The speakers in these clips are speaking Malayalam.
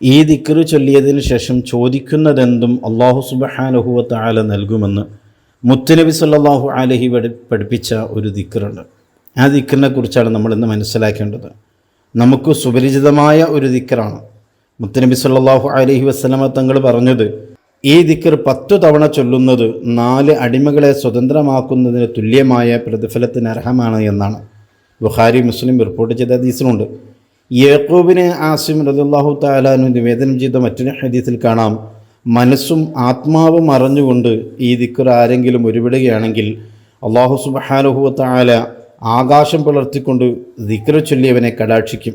ഈ ദിക്കറ് ചൊല്ലിയതിന് ശേഷം ചോദിക്കുന്നതെന്തും അള്ളാഹു സുബഹാനഹുവത്ത ആല നൽകുമെന്ന് മുത്തുനബി സല്ലാഹു അലഹി പഠിപ്പിച്ച ഒരു ദിക്കറുണ്ട് ആ ദിക്കറിനെ കുറിച്ചാണ് നമ്മൾ ഇന്ന് മനസ്സിലാക്കേണ്ടത്. നമുക്ക് സുപരിചിതമായ ഒരു ദിക്കറാണ് മുത്തുനബി സല്ലാഹു അലഹി വസ്ലമ തങ്ങൾ പറഞ്ഞത് ഈ ദിക്കർ പത്തു തവണ ചൊല്ലുന്നത് നാല് അടിമകളെ സ്വതന്ത്രമാക്കുന്നതിന് തുല്യമായ പ്രതിഫലത്തിന് അർഹമാണ് എന്നാണ്. ബുഹാരി മുസ്ലിം റിപ്പോർട്ട് ചെയ്ത ഹദീസിലുണ്ട്. യേക്കൂബിനെ ആസിം റദിള്ളാഹു താലാനു നിവേദനം ചെയ്ത മറ്റൊരു ഹദീസിൽ കാണാം. മനസ്സും ആത്മാവും അറിഞ്ഞുകൊണ്ട് ഈ ദിക്കർ ആരെങ്കിലും ഒരുവിടുകയാണെങ്കിൽ അള്ളാഹു സുബഹാനുഹുവത്ത താല ആകാശം പുലർത്തിക്കൊണ്ട് ദിക്കർ ചൊല്ലിയവനെ കടാക്ഷിക്കും.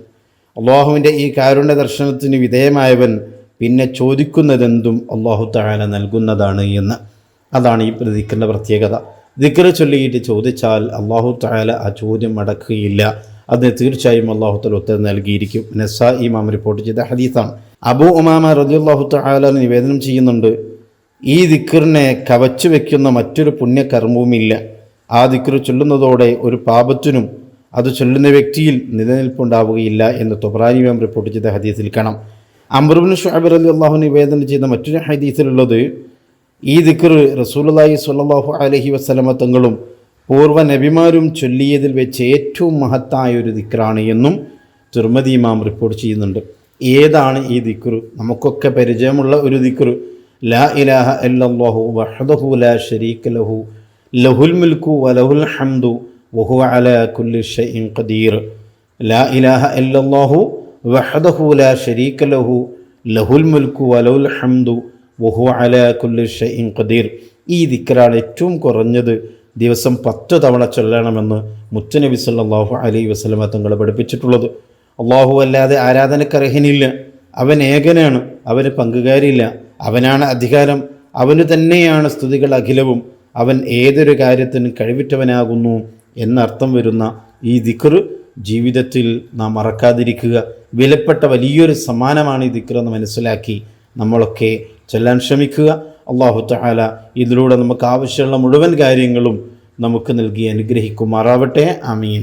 അള്ളാഹുവിന്റെ ഈ കാരുണ്യ ദർശനത്തിന് വിധേയമായവൻ പിന്നെ ചോദിക്കുന്നതെന്തും അള്ളാഹു താല നൽകുന്നതാണ് എന്ന്. അതാണ് ഈ ദിക്കറിന്റെ പ്രത്യേകത. ദിക്കർ ചൊല്ലിയിട്ട് ചോദിച്ചാൽ അള്ളാഹു താല ആ ചോദ്യം അടക്കുകയില്ല. അതിന് തീർച്ചയായും അള്ളാഹുത്തൽ ഉത്തരം നൽകിയിരിക്കും. നെസ ഇമാം റിപ്പോർട്ട് ചെയ്ത ഹദീസാണ്. അബു ഉമാമ റദിയുള്ളാഹു തആല നിവേദനം ചെയ്യുന്നുണ്ട് ഈ ദിക്കറിനെ കവച്ചു വെക്കുന്ന മറ്റൊരു പുണ്യകർമ്മവുമില്ല. ആ ദിക്കർ ചൊല്ലുന്നതോടെ ഒരു പാപത്തിനും അത് ചൊല്ലുന്ന വ്യക്തിയിൽ നിലനിൽപ്പുണ്ടാവുകയില്ല എന്ന് തൊബ്രാനി മാം റിപ്പോർട്ട് ചെയ്ത ഹദീസിൽ കാണാം. അമറുബിൻ ഷാബിർ അലി അള്ളാഹു നിവേദനം ചെയ്ത മറ്റൊരു ഹദീസിലുള്ളത് ഈ ദിക്കർ റസൂലി സ്വല്ലാഹു അലഹി വസ്ലമ തങ്ങളും പൂർവ നബിമാരും ചൊല്ലിയതിൽ വെച്ച് ഏറ്റവും മഹത്തായ ഒരു ദിക്റാണ് എന്നും തുർമതി ഇമാം റിപ്പോർട്ട് ചെയ്യുന്നുണ്ട്. ഏതാണ് ഈ ദിക്റു? നമുക്കൊക്കെ പരിചയമുള്ള ഒരു ദിക്റു. ലാ ഇലാഹ അല്ലാഹു വഹദഹു ലാ ഷരീക ലഹു. ലഹുൽ മുൽക്കു വലഹുൽ ഹംദു വഹു അല കുല്ലി ഷൈഇൻ ഖദീർ. ലാ ഇലാഹ അല്ലാഹു വഹദഹു ലാ ഷരീക ലഹു. ലഹുൽ മുൽക്കു വലഹുൽ ഹംദു വഹു അല കുല്ലി ഷൈഇൻ ഖദീർ. ഈ ദിക്റാണ് ഏറ്റവും കുറഞ്ഞത്. ദിവസം പത്ത് തവണ ചൊല്ലണമെന്ന് മുത്തനബി സല്ലാഹു അലൈ വസ്ലമ തങ്ങൾ പഠിപ്പിച്ചിട്ടുള്ളത്. അള്ളാഹു അല്ലാതെ ആരാധനക്കർഹനില്ല അവൻ ഏകനാണ്. അവന് പങ്കുകാരില്ല. അവനാണ് അധികാരം. അവന് തന്നെയാണ് സ്തുതികൾ അഖിലവും. അവൻ ഏതൊരു കാര്യത്തിനും കഴിവിറ്റവനാകുന്നു എന്നർത്ഥം വരുന്ന ഈ ദിക്ർ ജീവിതത്തിൽ നാം മറക്കാതിരിക്കുക. വിലപ്പെട്ട വലിയൊരു സമ്മാനമാണ് ഈ ദിക്ർ എന്ന് മനസ്സിലാക്കി നമ്മളൊക്കെ ചൊല്ലാൻ ശ്രമിക്കുക. അള്ളാഹു തആല ഇതിലൂടെ നമുക്ക് ആവശ്യമുള്ള മുഴുവൻ കാര്യങ്ങളും നമുക്ക് നൽകി അനുഗ്രഹിക്കുമാറാവട്ടെ. അമീൻ